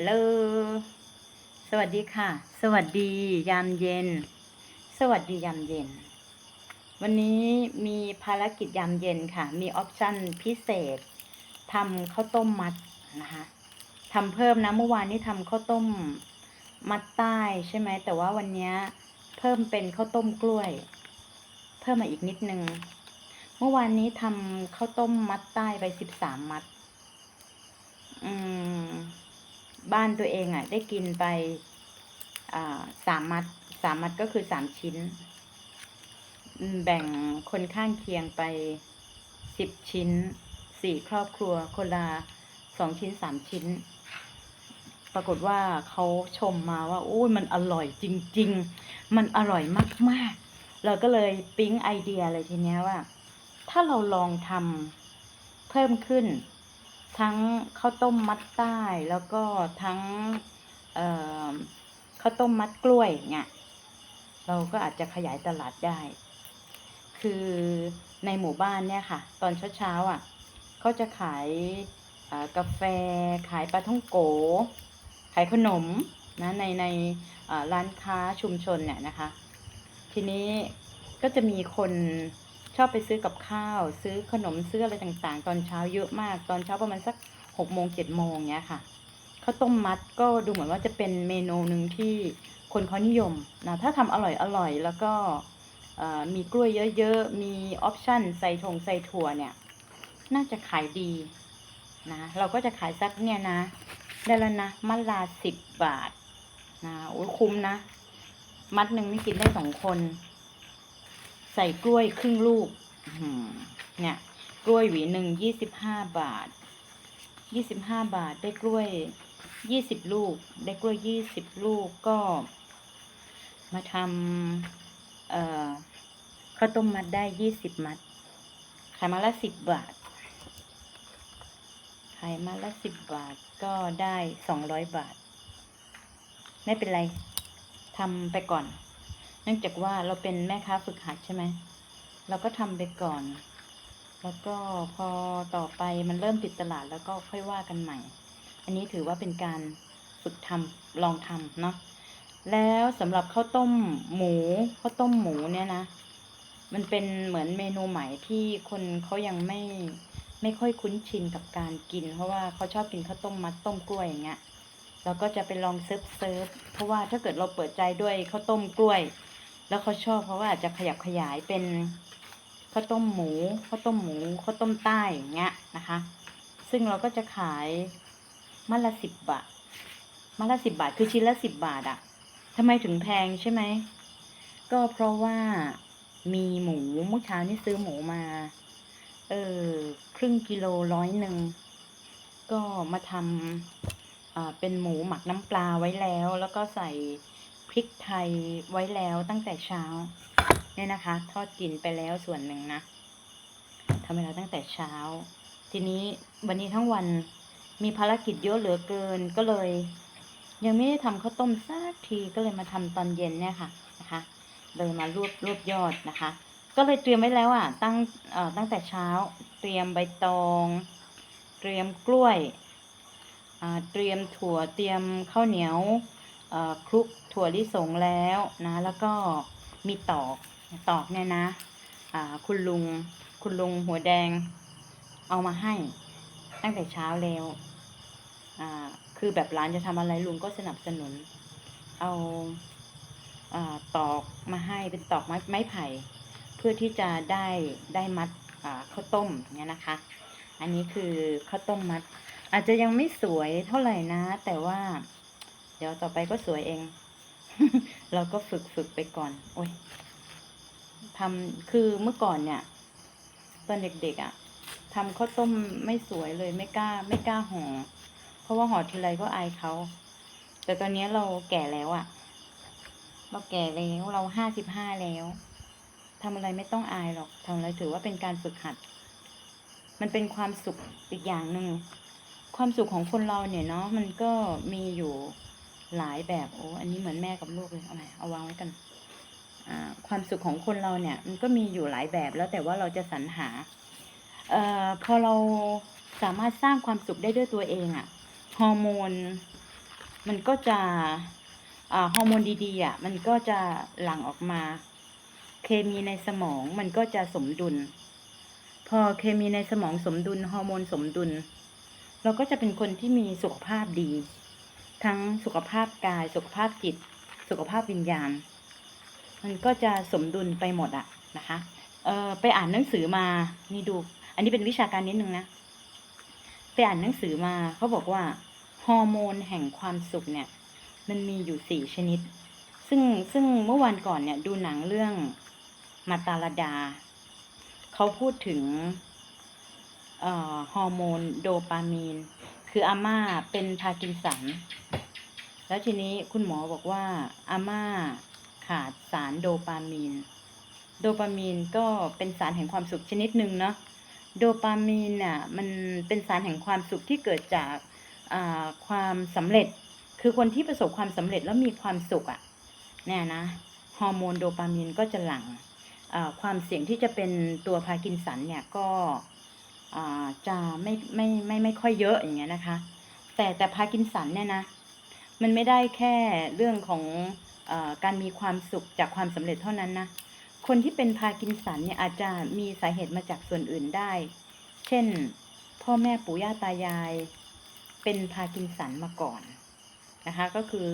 ฮัลโหล สวัสดีค่ะ สวัสดียามเย็น สวัสดียามเย็น วันนี้มีภารกิจยามเย็นค่ะ มีออปชั่นพิเศษทำข้าวต้มมัดนะคะทำเพิ่มนะ เมื่อวานนี้ทำข้าวต้มมัดใต้ใช่ไหม แต่ว่าวันนี้เพิ่มเป็นข้าวต้มกล้วย เพิ่มมาอีกนิดนึง เมื่อวานนี้ทำข้าวต้มมัดใต้ไปสิบสามมัด อืม บ้านตัวเองอะ่ะ ได้กินไปสามมัดสามมัดก็คือสามชิ้น แบ่งคนข้างเคียงไปสิบชิ้นสี่ครอบครัว คนละสองชิ้นสามชิ้น ปรากฏว่าเขาชมมาว่าโอ้ยมันอร่อยจริง ๆ มันอร่อยมาก ๆ เราก็เลยปิ๊งไอเดียเลยทีเนี้ยว่า ถ้าเราลองทำเพิ่มขึ้น ทั้งข้าวต้มมัดใต้แล้วก็ทั้งข้าวต้มมัดกล้วยเนี่ยเราก็อาจจะขยายตลาดได้ คือในหมู่บ้านเนี่ยค่ะ ตอนเช้าๆอะเขาจะขายกาแฟ ขายปลาท่องโก ขายขนมนะในในร้านค้าชุมชนเนี่ยนะคะ ทีนี้ก็จะมีคน ชอบไปซื้อกับข้าว ซื้อขนมซื้ออะไรต่างๆ ตอนเช้าเยอะมาก ตอนเช้าประมาณสักหกโมงเจ็ดโมงเนี้ยค่ะข้าวต้มมัดก็ดูเหมือนว่าจะเป็นเมนูหนึ่งที่คนเขานิยมนะถ้าทำอร่อยอร่อยแล้วก็มีกล้วยเยอะๆ มีออปชั่นใส่ถงใส่ถั่วเนี่ย น่าจะขายดีนะ เราก็จะขายสักเนี่ยนะ ได้แล้วนะ มัดละสิบบาทนะโอ้คุ้มนะ มัดหนึ่งนี่กินได้สองคน ใส่กล้วยครึ่งลูกอื้อหือเนี่ย กล้วยหวีหนึ่งยี่สิบห้าบาทยี่สิบห้าบาทได้กล้วยยี่สิบลูก ได้กล้วยยี่สิบลูกก็ มาทำเอ่อข้าวต้มมัดได้ยี่สิบมัดขายมาละสิบบาทขายมาละสิบบาทก็ได้สองร้อยบาท ไม่เป็นไรทำไปก่อนเนื่องจากว่าเราเป็นแม่ค้าฝึกหัดใช่ไหมเราก็ทำไปก่อน แล้วก็พอต่อไปมันเริ่มติดตลาดแล้วก็ค่อยว่ากันใหม่ อันนี้ถือว่าเป็นการฝึกทำลองทำเนาะแล้วสำหรับข้าวต้มหมูข้าวต้มหมูเนี่ยนะ มันเป็นเหมือนเมนูใหม่ที่คนเขายังไม่ไม่ค่อยคุ้นชินกับการกิน เพราะว่าเขาชอบกินข้าวต้มมัดต้มกล้วยอย่างเงี้ยเราก็จะไปลองเซิร์ฟเซิร์ฟเพราะว่าถ้าเกิดเราเปิดใจด้วยข้าวต้มกล้วย แล้วเขาชอบเพราะว่าจะขยับขยายเป็นข้าวต้มหมูข้าวต้มหมูข้าวต้มใต้อย่างเงี้ยนะคะ ซึ่งเราก็จะขายมัดละสิบบาทมัดละสิบบาทคือชิ้นละสิบบาทอะทำไมถึงแพงใช่ไหมก็เพราะว่ามีหมูเมื่อเช้านี่ซื้อหมูมา เออครึ่งกิโลร้อยหนึ่งก็มาทำอ่าเป็นหมูหมักน้ำปลาไว้แล้ว แล้วก็ใส่ ริกไทยไว้แล้วตั้งแต่เช้า เนี่ยนะคะ ทอดกินไปแล้วส่วนหนึ่งนะทำไปแล้วตั้งแต่เช้า ทีนี้วันนี้ทั้งวันมีภารกิจเยอะเหลือเกินก็เลย ยังไม่ได้ทำข้าวต้มสักทีก็เลยมาทำตอนเย็นเนี่ยค่ะนะคะเลยมารวบรวบยอดนะคะ ก็เลยเตรียมไว้แล้วอะ ตั้งเอ่อตั้งแต่เช้า เตรียมใบตอง เตรียมกล้วยอ่าเตรียมถั่วเตรียมข้าวเหนียว คลุกถั่วลิสงแล้วนะ แล้วก็มีตอกตอกเนี่ยนะคุณลุงคุณลุงหัวแดงเอามาให้ตั้งแต่เช้าแล้วคือแบบร้านจะทำอะไรลุงก็สนับสนุน เอาอาตอกมาให้เป็นตอกไม้ไม้ไผ่ เพื่อที่จะได้ได้มัดข้าวต้มเนี่ยนะคะ อันนี้คือข้าวต้มมัด อาจจะยังไม่สวยเท่าไหร่นะ แต่ว่า เดี๋ยวต่อไปก็สวยเอง เราก็ฝึกฝึกไปก่อน โอ้ยทำคือเมื่อก่อนเนี่ยตอนเด็กๆอะ่ะทำข้าวต้มไม่สวยเลยไม่กล้า ไม่กล้าห่อเพราะว่าห่อทีไรก็อายเขาแต่ตอนนี้เราแก่แล้วอะ่ะ เราแก่แล้วเราห้าสิบห้าแล้วทำอะไรไม่ต้องอายหรอกทำอะไรถือว่าเป็นการฝึกหัด มันเป็นความสุขอีกอย่างหนึ่งความสุขของคนเราเนี่ยเนาะมันก็มีอยู่ หลายแบบโอ้อันนี้เหมือนแม่กับลูกเลยเอาไหนเอาวางไว้กันความสุขของคนเราเนี่ย มันก็มีอยู่หลายแบบแล้วแต่ว่าเราจะสรรหาออพอเราสามารถสร้างความสุขได้ด้วยตัวเองอะฮอร์โมนมันก็จะฮอร์โมนดีๆอะมันก็จะหลั่งออกมา เคมีในสมองมันก็จะสมดุล พอเคมีในสมองสมดุลฮอร์โมนสมดุล เราก็จะเป็นคนที่มีสุขภาพดี ทั้งสุขภาพกาย สุขภาพจิต สุขภาพวิญญาณ มันก็จะสมดุลไปหมดอะนะคะ เออไปอ่านหนังสือมา นี่ดู อันนี้เป็นวิชาการนิดนึงนะ ไปอ่านหนังสือมาเขาบอกว่าฮอร์โมนแห่งความสุขเนี่ย มันมีอยู่สี่ชนิด ซึ่งซึ่งเมื่อวันก่อนเนี่ยดูหนังเรื่องมาตาลดา เขาพูดถึงเอ่อฮอร์โมนโดปามีน คืออาม่าเป็นพาร์กินสัน แล้วทีนี้คุณหมอบอกว่าอาม่าขาดสารโดปามีน โดปามีนก็เป็นสารแห่งความสุขชนิดหนึ่งเนาะ โดปามีนน่ะมันเป็นสารแห่งความสุขที่เกิดจากาความสำเร็จ คือคนที่ประสบความสำเร็จแล้วมีความสุขอะ่ะเนี่ยนะ ฮอร์โมนโดปามีนก็จะหลั่งอ่าความเสี่ยงที่จะเป็นตัวพาร์กินสันเนี่ยก็ จะไม่ไม่ไม่ไม่ค่อยเยอะอย่างเงี้ยนะคะ แต่แต่พากินสันเนี่ยนะมันไม่ได้แค่เรื่องของอการมีความสุขจากความสำเร็จเท่านั้นนะคนที่เป็นพากินสันเนี่ยอาจจะมีสาเหตุมาจากส่วนอื่นได้ เช่น พ่อแม่ปู่ย่าตายาย เป็นพากินสันมาก่อนนะคะ ก็คือ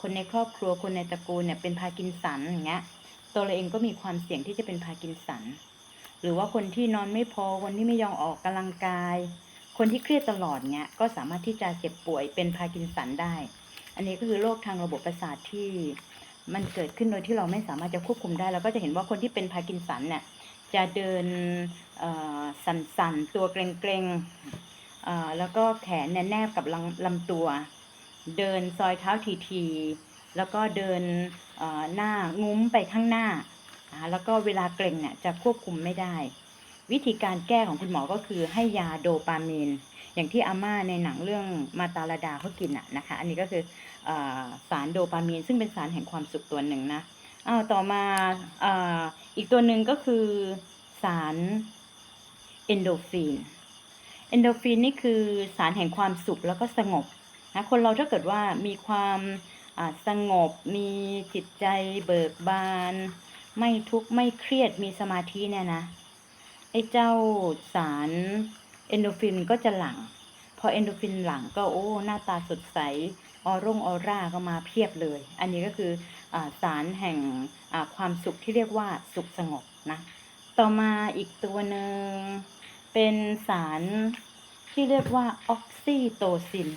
คนในครอบครัวคนในตระกูลเนี่ยเป็นพากินสันอย่างเงี้ยตัวเราเองก็มีความเสี่ยงที่จะเป็นพากินสัน รือว่าคนที่นอนไม่พอคนที่ไม่ยอมออกกำลังกาย คนที่เครียดตลอดเงี้ยก็สามารถที่จะเจ็บป่วยเป็นพาร์กินสันได้ อันนี้ก็คือโรคทางระบบประสาทที่มันเกิดขึ้นโดยที่เราไม่สามารถจะควบคุมได้เราก็จะเห็นว่าคนที่เป็นพาร์กินสันเนี่ยจะเดินเอ่อสั่นๆตัวเกร็งๆแล้วก็แขนเนี่ยแนบกับลำลำตัว เดินซอยเท้าทีๆแล้วก็เดินหน้างุ้มไปข้างหน้า นะคะแล้วก็เวลาเกร็งเนี่ยจะควบคุมไม่ได้ วิธีการแก้ของคุณหมอก็คือให้ยาโดปามีน อย่างที่อาม่าในหนังเรื่องมาตาลดาเขากินอะนะคะ อันนี้ก็คืออสารโดปามีน ซึ่งเป็นสารแห่งความสุขตัวหนึ่งนะอ้าวต่อมาออีกตัวหนึ่งก็คือสารเอนโดฟินเอนโดฟินนี่คือสารแห่งความสุขแล้วก็สงบนะคนเราถ้าเกิดว่ามีความสงบมีจิตใจเบิกบาน ไม่ทุกข์ไม่เครียดมีสมาธิเนี่ยนะไอ้เจ้าสารเอนโดฟินก็จะหลัง พอเอนโดฟินหลังก็โอ้หน้าตาสดใสออร่งออร่าก็มาเพียบเลย อันนี้ก็คืออสารแห่งความสุขที่เรียกว่าสุขสงบนะ ต่อมาอีกตัวหนึ่งเป็นสารที่เรียกว่าออกซิโตซิน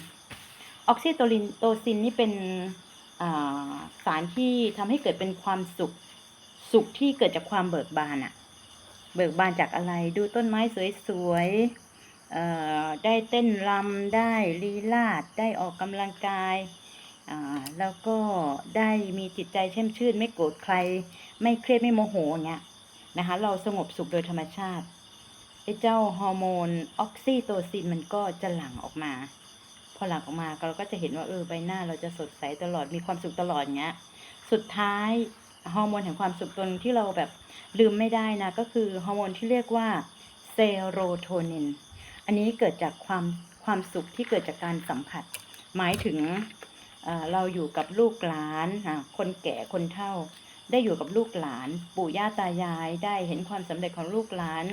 ออกซิโตลินโตซินนี่เป็นสารที่ทำให้เกิดเป็นความสุข สุขที่เกิดจากความเบิกบานอะเบิกบานจากอะไร ดูต้นไม้สวยๆได้เต้นรำได้ลีลาด ได้ออกกำลังกาย แล้วก็ได้มีจิตใจแช่มชื่น ไม่โกรธใคร ไม่เครียดไม่โมโหเงี้ยนะคะ เราสงบสุขโดยธรรมชาติไอ้เจ้าฮอร์โมนออกซิโตซินมันก็จะหลั่งออกมา พอหลั่งออกมาเราก็จะเห็นว่าเออใบหน้าเราจะสดใสตลอดมีความสุขตลอดเงี้ย สุดท้าย ฮอร์โมนแห่งความสุขตัวหนึงที่เราแบบลืมไม่ได้นะก็คือฮอร์โมนที่เรียกว่าเซโรโทนิน อันนี้เกิดจากความความสุขที่เกิดจากการสัมผัส หมายถึงเราอยู่กับลูกหลานอะคนแก่คนเฒ่า ได้อยู่กับลูกหลาน ปู่ย่าตายายได้เห็นความสำเร็จของลูกหลาน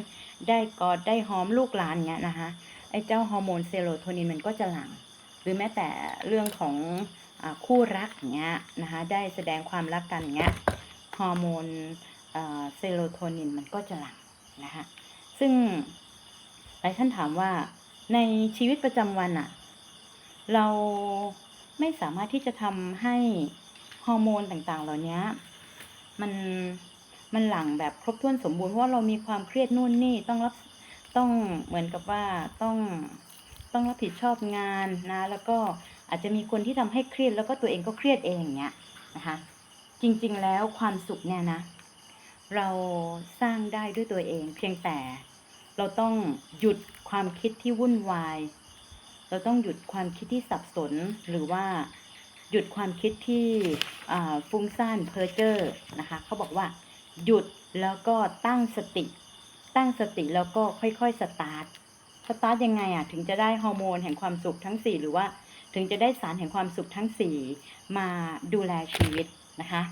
ได้กอดได้หอมลูกหลานเงี้ยนะคะไอ้เจ้าฮอร์โมนเซโรโทนินมันก็จะหลั่งหรือแม้แต่เรื่องของอคู่รักเงี้ยนะคะได้แสดงความรักกันเงี้ย ฮอร์โมนเซโรโทนินมันก็จะหลั่งนะคะซึ่งหลายท่านถามว่าในชีวิตประจำวันอะเราไม่สามารถที่จะทำให้ฮอร์โมนต่างๆ เหล่านี้มันมันหลั่งแบบครบถ้วนสมบูรณ์เพราะว่าเรามีความเครียดนู่นนี่ต้องรับต้องเหมือนกับว่าต้องต้องรับผิดชอบงานนะ แล้วก็อาจจะมีคนที่ทำให้เครียดแล้วก็ตัวเองก็เครียดเองอย่างเงี้ยนะคะ จริงๆ แล้วความสุขเนี่ยนะ เราสร้างได้ด้วยตัวเอง เพียงแต่เราต้องหยุดความคิดที่วุ่นวาย เราต้องหยุดความคิดที่สับสนหรือว่าหยุดความคิดที่ฟุ้งซ่านเพ้อเจ้อนะคะเขาบอกว่าหยุดแล้วก็ตั้งสติ ตั้งสติแล้วก็ค่อยๆสตาร์ทสตาร์ทยังไงอะถึงจะได้ฮอร์โมนแห่งความสุขทั้งสี่หรือว่าถึงจะได้สารแห่งความสุขทั้ง 4 มาดูแลชีวิต นะคะ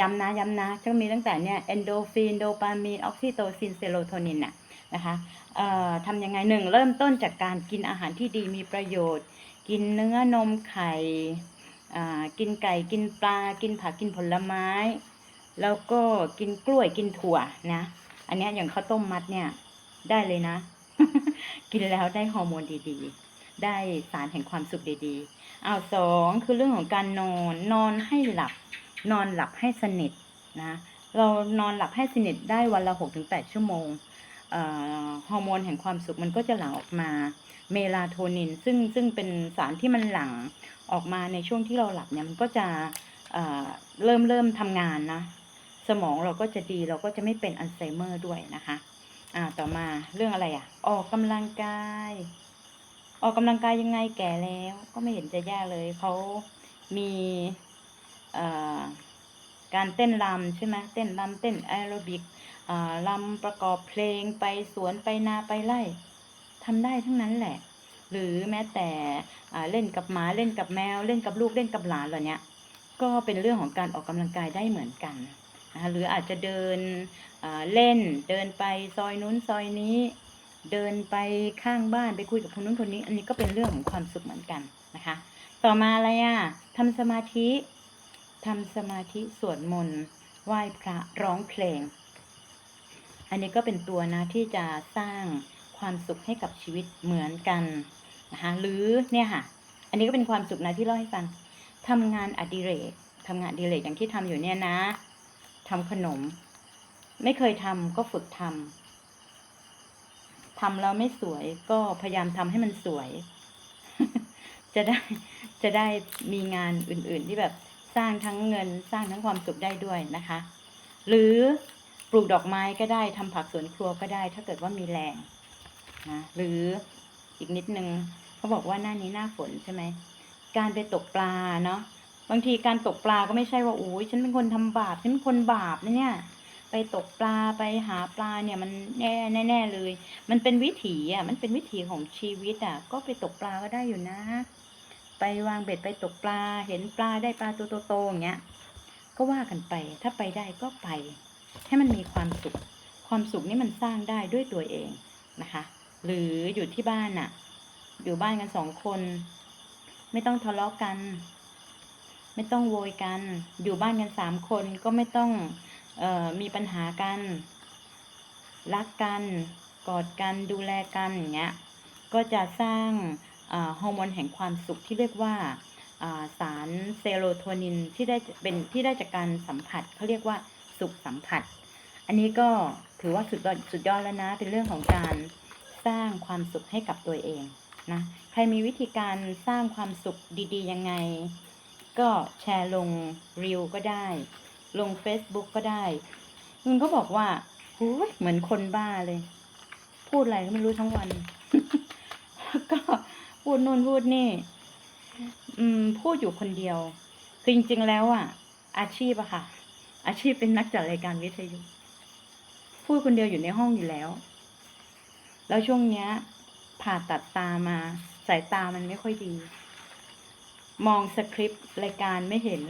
ย้ำนะย้ำนะจะมีตั้งแต่เนี่ยเอนโดฟินโดปามีนออกซิโตซินเซโรโทนินน่ะนะคะทำยังไงหนึ่งเริ่มต้นจากการกินอาหารที่ดีมีประโยชน์ กินเนื้อนมไข่กินไก่กินปลา กินผักกินผลไม้ แล้วก็กินกล้วยกินถั่วนะ อันนี้อย่างข้าวต้มมัดเนี่ยได้เลยนะ กินแล้วได้ฮอร์โมนดีๆ ได้สารแห่งความสุขดีๆเอาสองคือเรื่องของการนอนนอนให้หลับ นอนหลับให้สนิทนะเรานอนหลับให้สนิทได้วันละหกถึงแปดชั่วโมงฮอร์โมนแห่งความสุขมันก็จะหลั่งออกมา เมลาโทนิน ซึ่งซึ่งเป็นสารที่มันหลั่งออกมาในช่วงที่เราหลับเนี่ยมันก็จะเเริ่มเริ่มทำงานนะ สมองเราก็จะดีเราก็จะไม่เป็นอัลไซเมอร์ด้วยนะคะ อ่าต่อมาเรื่องอะไรอะ ออกกำลังกาย ออกกำลังกายยังไงแก่แล้ว ก็ไม่เห็นจะยากเลย เขามีการเต้นรำใช่ไหมเต้นรำเต้นแอโรบิกอ่ารำประกอบเพลงไปสวนไปนาไปไร่ทำได้ทั้งนั้นแหละ หรือแม้แต่เล่นกับหมาเล่นกับแมว เล่นกับลูกเล่นกับหลานเหล่าเนี้ยก็เป็นเรื่องของการออกกำลังกายได้เหมือนกันนะคะหรืออาจจะเดินเล่นเดินไปซอยนู้นซอยนี้ เดินไปข้างบ้านไปคุยกับคนนู้นคนนี้ อันนี้ก็เป็นเรื่องของความสุขเหมือนกันนะคะ ต่อมาอะไรอะทำสมาธิทำสมาธิสวดมนต์ไหว้พระร้องเพลง อันนี้ก็เป็นตัวนะที่จะสร้างความสุขให้กับชีวิตเหมือนกันนะคะหรือเนี่ยค่ะ อันนี้ก็เป็นความสุขนะที่เล่าให้ฟังทำงานอดิเรกทำงานอดิเรกอย่างที่ทำอยู่เนี่ยนะทำขนม ไม่เคยทำก็ฝึกทำ ทำแล้วไม่สวยก็พยายามทำให้มันสวย จะได้จะได้มีงานอื่นๆที่แบบสร้างทั้งเงินสร้างทั้งความสุขได้ด้วยนะคะ หรือปลูกดอกไม้ก็ได้ทำผักสวนครัวก็ได้ ถ้าเกิดว่ามีแรงนะหรืออีกนิดนึงเขาบอกว่าหน้านี้หน้าฝนใช่ไหมการไปตกปลาเนาะบางทีการตกปลาก็ไม่ใช่ว่าโอ้ยฉันเป็นคนทำบาปฉันเป็นคนบาปนะเนี่ย ไปตกปลาไปหาปลาเนี่ยมันแน่แน่เลย มันเป็นวิถีอะ มันเป็นวิถีของชีวิตอะ ก็ไปตกปลาก็ได้อยู่นะ ไปวางเบ็ดไปตกปลา เห็นปลาได้ปลาตัวโตๆอย่างเงี้ย ก็ว่ากันไป ถ้าไปได้ก็ไป ให้มันมีความสุข ความสุขนี่มันสร้างได้ด้วยตัวเองนะคะ หรืออยู่ที่บ้านอะ อยู่บ้านกันสองคน ไม่ต้องทะเลาะกัน ไม่ต้องโวยกัน อยู่บ้านกันสามคนก็ไม่ต้อง มีปัญหากัน รักกัน กอดกันดูแลกันอย่างเงี้ยก็จะสร้างฮอร์โมนแห่งความสุขที่เรียกว่าอ่าสารเซโรโทนินที่ได้เป็นที่ได้จากการสัมผัสเขาเรียกว่าสุขสัมผัส อันนี้ก็ถือว่าสุดยอดสุดยอดแล้วนะเป็นเรื่องของการสร้างความสุขให้กับตัวเองนะใครมีวิธีการสร้างความสุขดีๆ ยังไง ก็แชร์ลงรีวก็ได้ ลง Facebook ก็ได้มึงก็บอกว่าโอ้ยเหมือนคนบ้าเลย พูดอะไรก็ไม่รู้ทั้งวันก็พูดนู่นพูดนี่ อืม พูดอยู่คนเดียว คือจริงๆแล้วอะ อาชีพอะค่ะ อาชีพเป็นนักจัดรายการวิทยุ พูดคนเดียวอยู่ในห้องอยู่แล้ว แล้วช่วงเนี้ย ผ่าตัดตามา สายตามันไม่ค่อยดี มองสคริปต์รายการไม่เห็น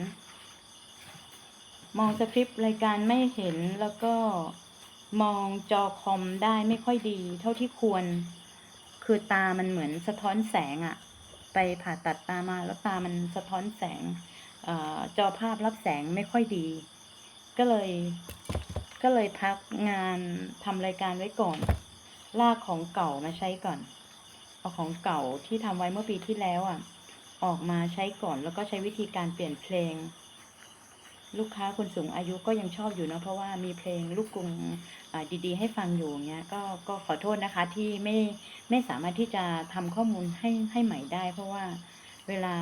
มองสคริปต์รายการไม่เห็นแล้วก็มองจอคอมได้ไม่ค่อยดี เท่าที่ควร คือตามันเหมือนสะท้อนแสงอะไปผ่าตัดตามาแล้วตามันสะท้อนแสงออจอภาพรับแสงไม่ค่อยดี ก็เลย ก็เลยพักงานทำรายการไว้ก่อน ลากของเก่ามาใช้ก่อน เอาของเก่าที่ทำไว้เมื่อปีที่แล้วอะ ออกมาใช้ก่อนแล้วก็ใช้วิธีการเปลี่ยนเพลง ลูกค้าคนสูงอายุก็ยังชอบอยู่นะเพราะว่ามีเพลงลูกกรุงดีๆ ให้ฟังอยู่เงี้ยก็ก็ขอโทษนะคะที่ไม่ไม่สามารถที่จะทำข้อมูลให้ให้ใหม่ได้ เพราะว่าเวลา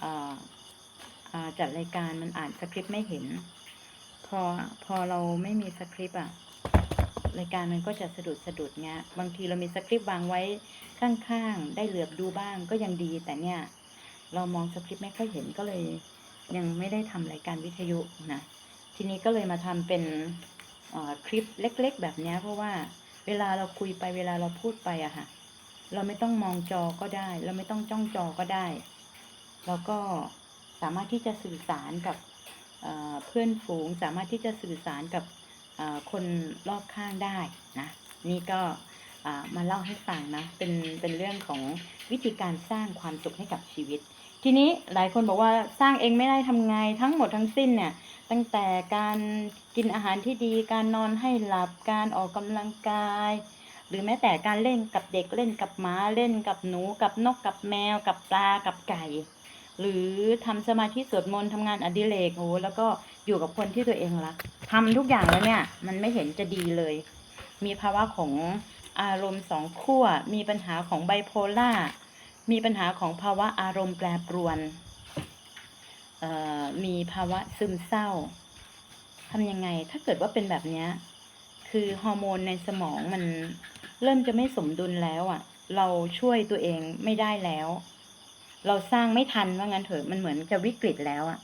อ่าอ่าจัดรายการมันอ่านสคริปต์ไม่เห็น พอพอเราไม่มีสคริปต์อะรายการมันก็จะสะดุดสะดุดเงี้ยบางทีเรามีสคริปต์วางไว้ข้างๆ ได้เหลือบดูบ้างก็ยังดีแต่เนี่ย เรามองสคริปต์ไม่ค่อยเห็นก็เลย ยังไม่ได้ทำรายการวิทยุนะทีนี้ก็เลยมาทำเป็นคลิปเล็ก ๆ แบบนี้เพราะว่าเวลาเราคุยไปเวลาเราพูดไปอะค่ะ เราไม่ต้องมองจอก็ได้ เราไม่ต้องจ้องจอก็ได้แล้วก็สามารถที่จะสื่อสารกับเพื่อนฝูง สามารถที่จะสื่อสารกับคนรอบข้างได้นะนี่ก็มาเล่าให้ฟังนะเป็นเป็นเรื่องของวิธีการสร้างความสุขให้กับชีวิต ทีนี้หลายคนบอกว่าสร้างเองไม่ได้ทำไงทั้งหมดทั้งสิ้นเนี่ย ตั้งแต่การกินอาหารที่ดีการนอนให้หลับการออกกำลังกาย หรือแม้แต่การเล่นกับเด็กเล่นกับหมาเล่นกับหนูกับนกกับแมว กับปลากับไก่ หรือทำสมาธิสวดมนต์ทำงานอดิเรกโอ้โหแล้วก็อยู่กับคนที่ตัวเองรักทำทุกอย่างแล้วเนี่ย มันไม่เห็นจะดีเลย มีภาวะของอารมณ์สองขั้วมีปัญหาของไบโพล่า มีปัญหาของภาวะอารมณ์แปรปรวน มีภาวะซึมเศร้าทำยังไง ถ้าเกิดว่าเป็นแบบนี้ คือฮอร์โมนในสมองมันเริ่มจะไม่สมดุลแล้วอะ่ะ เราช่วยตัวเองไม่ได้แล้ว เราสร้างไม่ทันว่างั้นเถอะ มันเหมือนจะวิกฤตแล้วอะ่ะ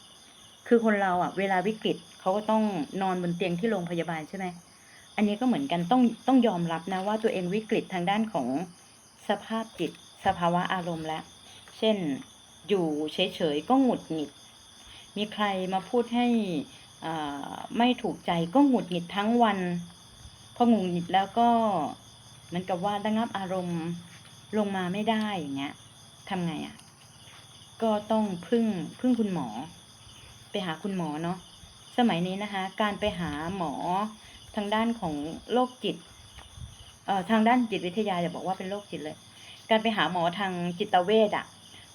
คือคนเราอะ่ะ เวลาวิกฤตเขาก็ต้องนอนบนเตียงที่โรงพยาบาลใช่ไหม อันนี้ก็เหมือนกันต้องต้องยอมรับนะว่าตัวเองวิกฤตทางด้านของสภาพจิต สภาวะอารมณ์แล้ว เช่น อยู่เฉยๆก็หงุดหงิด มีใครมาพูดให้อ่าไม่ถูกใจก็หงุดหงิดทั้งวัน พอหงุดหงิดแล้วก็เหมือนกับว่าระงับอารมณ์ลงมาไม่ได้อย่างเงี้ยทำไงอะ่ะ ก็ต้องพึ่งพึ่งคุณหมอ ไปหาคุณหมอเนาะ สมัยนี้นะคะ การไปหาหมอทางด้านของโรคจิต เอ่อทางด้านจิตวิทยาอย่าบอกว่าเป็นโรคจิตเลย การไปหาหมอทางจิตเวชอะ่ะ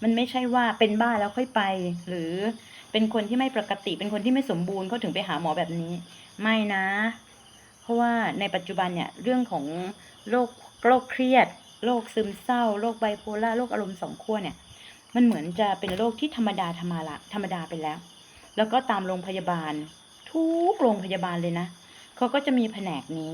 มันไม่ใช่ว่าเป็นบ้าแล้วค่อยไป หรือเป็นคนที่ไม่ปกติ เป็นคนที่ไม่สมบูรณ์เขาถึงไปหาหมอแบบนี้ ไม่นะ เพราะว่าในปัจจุบันเนี่ยเรื่องของโรคโรคเครียดโรคซึมเศร้าโรคไบโพล่าโรคอารมณ์สองขั้วเนี่ย มันเหมือนจะเป็นโรคที่ธรรมดาธรรมดาธรรมดาไปแล้ว แล้วก็ตามโรงพยาบาล ทุกโรงพยาบาลเลยนะเขาก็จะมีแผนกนี้